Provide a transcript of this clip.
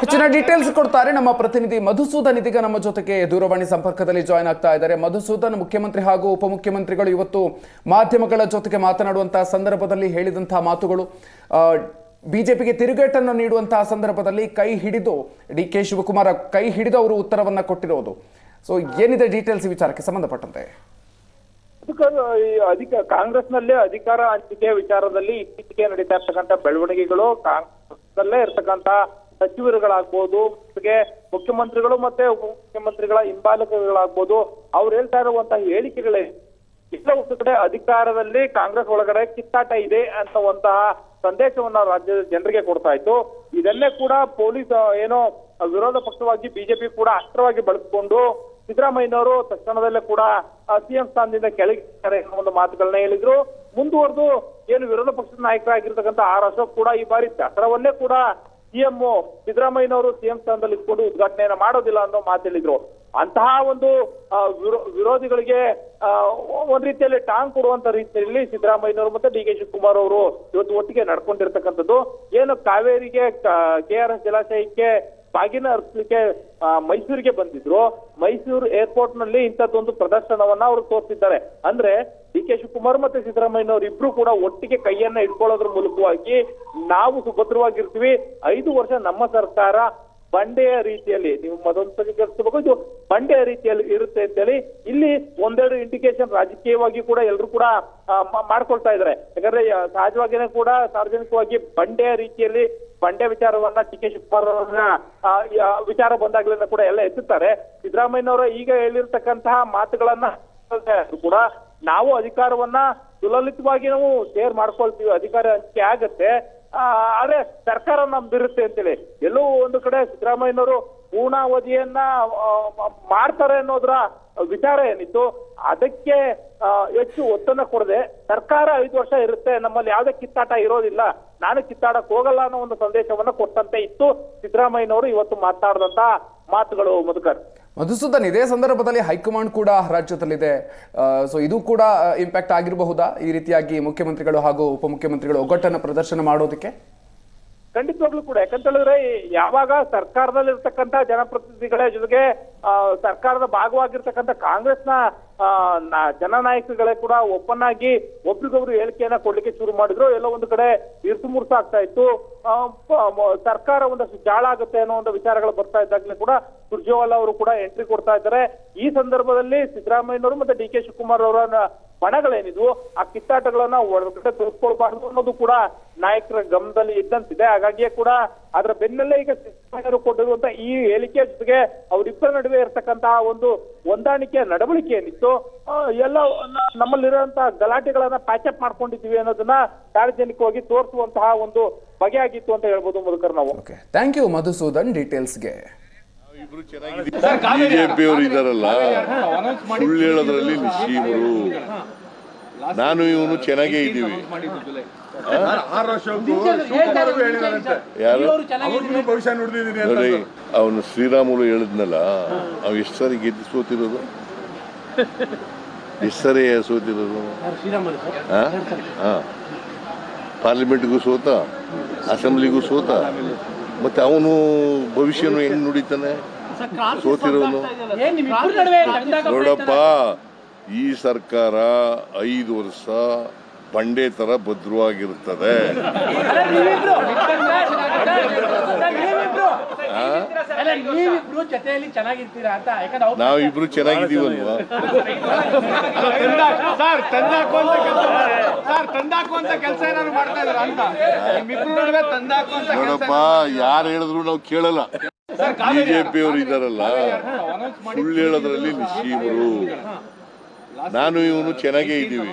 ಹೆಚ್ಚಿನ ಡೀಟೇಲ್ಸ್ ಕೊಡ್ತಾರೆ ನಮ್ಮ ಪ್ರತಿನಿಧಿ ಮಧುಸೂದನ್ ಇದೀಗ ನಮ್ಮ ಜೊತೆಗೆ ದೂರವಾಣಿ ಸಂಪರ್ಕದಲ್ಲಿ ಜಾಯ್ನ್ ಆಗ್ತಾ ಇದ್ದಾರೆ. ಮಧುಸೂದನ್, ಮುಖ್ಯಮಂತ್ರಿ ಹಾಗೂ ಉಪಮುಖ್ಯಮಂತ್ರಿಗಳು ಇವತ್ತು ಮಾಧ್ಯಮಗಳ ಜೊತೆಗೆ ಮಾತನಾಡುವಂತಹ ಸಂದರ್ಭದಲ್ಲಿ ಹೇಳಿದಂತಹ ಮಾತುಗಳು ಬಿಜೆಪಿಗೆ ತಿರುಗೇಟನ್ನು ನೀಡುವಂತಹ ಸಂದರ್ಭದಲ್ಲಿ ಕೈ ಹಿಡಿದು, ಡಿ ಕೆ ಶಿವಕುಮಾರ್ ಕೈ ಹಿಡಿದು ಅವರು ಉತ್ತರವನ್ನ ಕೊಟ್ಟಿರೋದು. ಸೊ ಏನಿದೆ ಡೀಟೇಲ್ಸ್ ವಿಚಾರಕ್ಕೆ ಸಂಬಂಧಪಟ್ಟಂತೆ? ಅಧಿಕ ಕಾಂಗ್ರೆಸ್ ಕಾಂಗ್ರೆಸ್ನಲ್ಲೇ ಅಧಿಕಾರ ಹಂಚಿಕೆ ವಿಚಾರದಲ್ಲಿ ಇತ್ತೀಚೆಗೆ ನಡೀತಾ ಇರ್ತಕ್ಕಂಥ ಬೆಳವಣಿಗೆಗಳು, ಕಾಂಗ್ರೆಸ್ನಲ್ಲೇ ಇರ್ತಕ್ಕಂಥ ಸಚಿವರುಗಳಾಗ್ಬೋದು, ಜೊತೆಗೆ ಮುಖ್ಯಮಂತ್ರಿಗಳು ಮತ್ತೆ ಉಪಮುಖ್ಯಮಂತ್ರಿಗಳ ಹಿಂಬಾಲಕರುಗಳಾಗ್ಬೋದು ಅವ್ರು ಹೇಳ್ತಾ ಇರುವಂತ ಹೇಳಿಕೆಗಳೇ ಒಂದು ಕಡೆ ಅಧಿಕಾರದಲ್ಲಿ ಕಾಂಗ್ರೆಸ್ ಒಳಗಡೆ ಕಿತ್ತಾಟ ಇದೆ ಅಂತವಂತಹ ಸಂದೇಶವನ್ನ ರಾಜ್ಯದ ಜನರಿಗೆ ಕೊಡ್ತಾ ಇತ್ತು. ಇದನ್ನೇ ಕೂಡ ಪೊಲೀಸ್ ಏನೋ ವಿರೋಧ ಪಕ್ಷವಾಗಿ ಬಿಜೆಪಿ ಕೂಡ ಅಸ್ತ್ರವಾಗಿ ಬಳಸಿಕೊಂಡು ಸಿದ್ದರಾಮಯ್ಯನವರು ತಕ್ಷಣದಲ್ಲೇ ಕೂಡ ಸಿಎಂ ಸ್ಥಾನದಿಂದ ಕೆಳಗಿದ್ದಾರೆ ಅನ್ನೋ ಒಂದು ಮಾತುಗಳನ್ನ ಹೇಳಿದ್ರು. ಮುಂದುವರೆದು ಏನು ವಿರೋಧ ಪಕ್ಷದ ನಾಯಕರಾಗಿರ್ತಕ್ಕಂಥ ಆರ್ ಅಶೋಕ್ ಕೂಡ ಈ ಬಾರಿ ದಸರಾವನ್ನೇ ಕೂಡ ಸಿಎಂ ಸಿದ್ದರಾಮಯ್ಯನವರು ಸಿಎಂ ಸ್ಥಾನದಲ್ಲಿ ಇಟ್ಕೊಂಡು ಉದ್ಘಾಟನೆಯನ್ನ ಮಾಡೋದಿಲ್ಲ ಅನ್ನೋ ಮಾತು ಹೇಳಿದ್ರು. ಅಂತಹ ಒಂದು ವಿರೋ- ವಿರೋಧಿಗಳಿಗೆ ಒಂದ್ ರೀತಿಯಲ್ಲಿ ಟಾಂಗ್ ಕೊಡುವಂತ ರೀತಿಯಲ್ಲಿ ಸಿದ್ದರಾಮಯ್ಯನವರು ಮತ್ತೆ ಡಿ ಕೆ ಶಿವಕುಮಾರ್ ಅವರು ಇವತ್ತು ಒಟ್ಟಿಗೆ ನಡ್ಕೊಂಡಿರ್ತಕ್ಕಂಥದ್ದು. ಏನು ಕಾವೇರಿಗೆ ಕೆ ಆರ್ ಎಸ್ ಜಲಾಶಯಕ್ಕೆ ಬಾಗಿನ ಅರ್ಪಿಸಲಿಕ್ಕೆ ಮೈಸೂರಿಗೆ ಬಂದಿದ್ರು. ಮೈಸೂರು ಏರ್ಪೋರ್ಟ್ನಲ್ಲಿ ಇಂಥದ್ದೊಂದು ಪ್ರದರ್ಶನವನ್ನ ಅವರು ತೋರಿಸಿದ್ದಾರೆ. ಅಂದ್ರೆ ಡಿ ಕೆ ಶಿವಕುಮಾರ್ ಮತ್ತೆ ಸಿದ್ದರಾಮಯ್ಯನವರು ಇಬ್ರು ಕೂಡ ಒಟ್ಟಿಗೆ ಕೈಯನ್ನ ಇಟ್ಕೊಳ್ಳೋದ್ರ ಮೂಲಕವಾಗಿ ನಾವು ಸುಭದ್ರವಾಗಿರ್ತೀವಿ. ಐದು ವರ್ಷ ನಮ್ಮ ಸರ್ಕಾರ ಬಂಡೆಯ ರೀತಿಯಲ್ಲಿ, ನೀವು ಮತ್ತೊಂದ್ಸರಿ ಕೇಳಿಸ್ಕೋಬೇಕು ಇದು ಬಂಡೆಯ ರೀತಿಯಲ್ಲಿ ಇರುತ್ತೆ ಅಂತೇಳಿ ಇಲ್ಲಿ ಒಂದೆರಡು ಇಂಡಿಕೇಶನ್ ರಾಜಕೀಯವಾಗಿ ಕೂಡ ಎಲ್ಲರೂ ಕೂಡ ಮಾಡ್ಕೊಳ್ತಾ ಇದ್ದಾರೆ. ಯಾಕಂದ್ರೆ ಸಹಜವಾಗಿನೇ ಕೂಡ ಸಾರ್ವಜನಿಕವಾಗಿ ಬಂಡೆಯ ರೀತಿಯಲ್ಲಿ ಬಂಡೆ ವಿಚಾರವನ್ನ ಡಿ ಕೆ ಶಿವಕುಮಾರ್ ಅವರನ್ನ ವಿಚಾರ ಬಂದಾಗಲಿಂದ ಕೂಡ ಎಲ್ಲ ಎತ್ತುತ್ತಾರೆ ಸಿದ್ದರಾಮಯ್ಯನವರ ಈಗ ಹೇಳಿರ್ತಕ್ಕಂತಹ ಮಾತುಗಳನ್ನ ಕೂಡ ನಾವು ಅಧಿಕಾರವನ್ನ ಸುಲಲಿತವಾಗಿ ನಾವು ಶೇರ್ ಮಾಡ್ಕೊಳ್ತೀವಿ, ಅಧಿಕಾರ ಹಂಚಿಕೆ ಆಗತ್ತೆ. ಆದ್ರೆ ಸರ್ಕಾರ ನಂಬಿರುತ್ತೆ ಅಂತೇಳಿ. ಎಲ್ಲೋ ಒಂದು ಕಡೆ ಸಿದ್ದರಾಮಯ್ಯನವರು ಪೂರ್ಣಾವಧಿಯನ್ನ ಮಾಡ್ತಾರೆ ಅನ್ನೋದ್ರ ವಿಚಾರ ಏನಿತ್ತು, ಅದಕ್ಕೆ ಹೆಚ್ಚು ಒತ್ತನ್ನ ಕೊಡದೆ ಸರ್ಕಾರ ಐದು ವರ್ಷ ಇರುತ್ತೆ, ನಮ್ಮಲ್ಲಿ ಯಾವುದೇ ಕಿತ್ತಾಟ ಇರೋದಿಲ್ಲ. ನಾನು ಕಿತ್ತಾಡಕ್ ಹೋಗಲ್ಲ ಅನ್ನೋ ಒಂದು ಸಂದೇಶವನ್ನ ಕೊಟ್ಟಂತೆ ಇತ್ತು. ಸಿದ್ದರಾಮಯ್ಯನವರು ಇವತ್ತು ಮಾತನಾಡಿದಂತ ಮಾತುಗಳು ಮಧುಕರ್ ಮಧುಸೂದನ್, ಇದೇ ಸಂದರ್ಭದಲ್ಲಿ ಹೈಕಮಾಂಡ್ ಕೂಡ ರಾಜ್ಯದಲ್ಲಿದೆ. ಸೊ ಇದು ಕೂಡ ಇಂಪ್ಯಾಕ್ಟ್ ಆಗಿರಬಹುದಾ ಈ ರೀತಿಯಾಗಿ ಮುಖ್ಯಮಂತ್ರಿಗಳು ಹಾಗೂ ಉಪಮುಖ್ಯಮಂತ್ರಿಗಳು ಒಗ್ಗಟ್ಟನ್ನು ಪ್ರದರ್ಶನ ಮಾಡೋದಕ್ಕೆ? ಖಂಡಿತವಾಗ್ಲೂ ಕೂಡ. ಯಾಕಂತ ಹೇಳಿದ್ರೆ ಯಾವಾಗ ಸರ್ಕಾರದಲ್ಲಿರ್ತಕ್ಕಂಥ ಜನಪ್ರತಿನಿಧಿಗಳ ಜೊತೆಗೆ ಸರ್ಕಾರದ ಭಾಗವಾಗಿರ್ತಕ್ಕಂಥ ಕಾಂಗ್ರೆಸ್ನ ಜನನಾಯಕಗಳೇ ಕೂಡ ಒಪ್ಪನ್ನಾಗಿ ಒಬ್ರಿಗೊಬ್ರು ಹೇಳಿಕೆಯನ್ನ ಕೊಡ್ಲಿಕ್ಕೆ ಶುರು ಮಾಡಿದ್ರು. ಎಲ್ಲ ಒಂದು ಕಡೆ ಇರ್ಸು ಆಗ್ತಾ ಇತ್ತು. ಸರ್ಕಾರ ಒಂದಷ್ಟು ಜಾಳ ಆಗುತ್ತೆ ಅನ್ನೋ ಒಂದು ವಿಚಾರಗಳು ಬರ್ತಾ ಇದ್ದಾಗಲೇ ಕೂಡ ಸುರ್ಜೇವಾಲಾ ಅವರು ಕೂಡ ಎಂಟ್ರಿ ಕೊಡ್ತಾ ಇದ್ದಾರೆ. ಈ ಸಂದರ್ಭದಲ್ಲಿ ಸಿದ್ದರಾಮಯ್ಯನವರು ಮತ್ತೆ ಡಿ ಕೆ ಶಿವಕುಮಾರ್ ಅವರ ಬಣಗಳೇನಿದ್ವು ಆ ಕಿತ್ತಾಟಗಳನ್ನ ಹೊರಗಡೆ ತೋರಿಸ್ಕೊಳ್ಬಾರ್ದು ಅನ್ನೋದು ಕೂಡ ನಾಯಕರ ಗಮನದಲ್ಲಿ ಇದ್ದಂತಿದೆ. ಹಾಗಾಗಿಯೇ ಕೂಡ ಅದರ ಬೆನ್ನಲ್ಲೇ ಈಗ ಸಿದ್ದರಾಮಯ್ಯರು ಕೊಟ್ಟಿರುವಂತ ಈ ಹೇಳಿಕೆ ಜೊತೆಗೆ ಅವರಿಬ್ಬರ ನಡುವೆ ಇರತಕ್ಕಂತಹ ಒಂದು ಹೊಂದಾಣಿಕೆಯ ನಡವಳಿಕೆ ಏನಿತ್ತು ಎಲ್ಲ ನಮ್ಮಲ್ಲಿರುವಂತಹ ಗಲಾಟೆಗಳನ್ನ ಪ್ಯಾಚಪ್ ಮಾಡ್ಕೊಂಡಿದ್ದೀವಿ ಅನ್ನೋದನ್ನ ಸಾರ್ವಜನಿಕವಾಗಿ ತೋರಿಸುವಂತಹ ಒಂದು ಬಗೆಯಾಗಿತ್ತು ಅಂತ ಹೇಳ್ಬೋದು ಮಧುಕರ್ ನಾವು. ಥ್ಯಾಂಕ್ ಯು ಮಧುಸೂದನ್ ಡೀಟೇಲ್ಸ್ಗೆ ಇಬ್ರು ಚೆನ್ನಾಗಿದ್ದೀವಿ. ಬಿಜೆಪಿ ಅವರು ಇದಾರಲ್ಲ. ಸುಳ್ಳು ಹೇಳೋದ್ರಲ್ಲಿ ನಿಶ್ಚೀವರು ನಾನು ಇವನು ಚೆನ್ನಾಗೇ ಇದ್ದೀವಿ. ಯಾರು? ಅವ್ರಿಗೂ ಭವಿಷ್ಯ ನುಡಿದಿದ್ದೀನಿ ನೋಡಿ ಅವನು ಶ್ರೀರಾಮುಲು ಹೇಳಿದ್ನಲ್ಲ ಅವ್ ಎಷ್ಟು ಸಾರಿ ಗೆದ್ದು ಸೋತಿರೋದು? ಎಷ್ಟು ಸಾರಿ. ಸೋತಿರೋದು. ಪಾರ್ಲಿಮೆಂಟ್ಗೂ ಸೋತ ಅಸೆಂಬ್ಲಿಗೂ ಸೋತ? ಮತ್ತೆ ಅವನು ಭವಿಷ್ಯನು ಹೆಂಗ್ ನುಡಿತಾನೆ. ಸೋತಿರೋನು. ನೋಡಪ್ಪ ಈ ಸರ್ಕಾರ ಐದು ವರ್ಷ ಬಂಡೆ ತರ ಭದ್ರವಾಗಿರುತ್ತದೆ. ಅಲ್ಲ ನೀವಿಬ್ರು ಚೆನ್ನಾಗಿದ್ದೀವಲ್ವಾ? ನೋಡಪ್ಪ ಯಾರು ಹೇಳಿದ್ರು ನಾವು ಕೇಳಲ್ಲ. ಬಿಜೆಪಿ ಅವರು ಇದಾರಲ್ಲ ಸುಳ್ಳು ಹೇಳೋದ್ರಲ್ಲಿ ನಿಶ್ಚೀವರು ನಾನು ಇವನು ಚೆನ್ನಾಗೇ ಇದ್ದೀವಿ.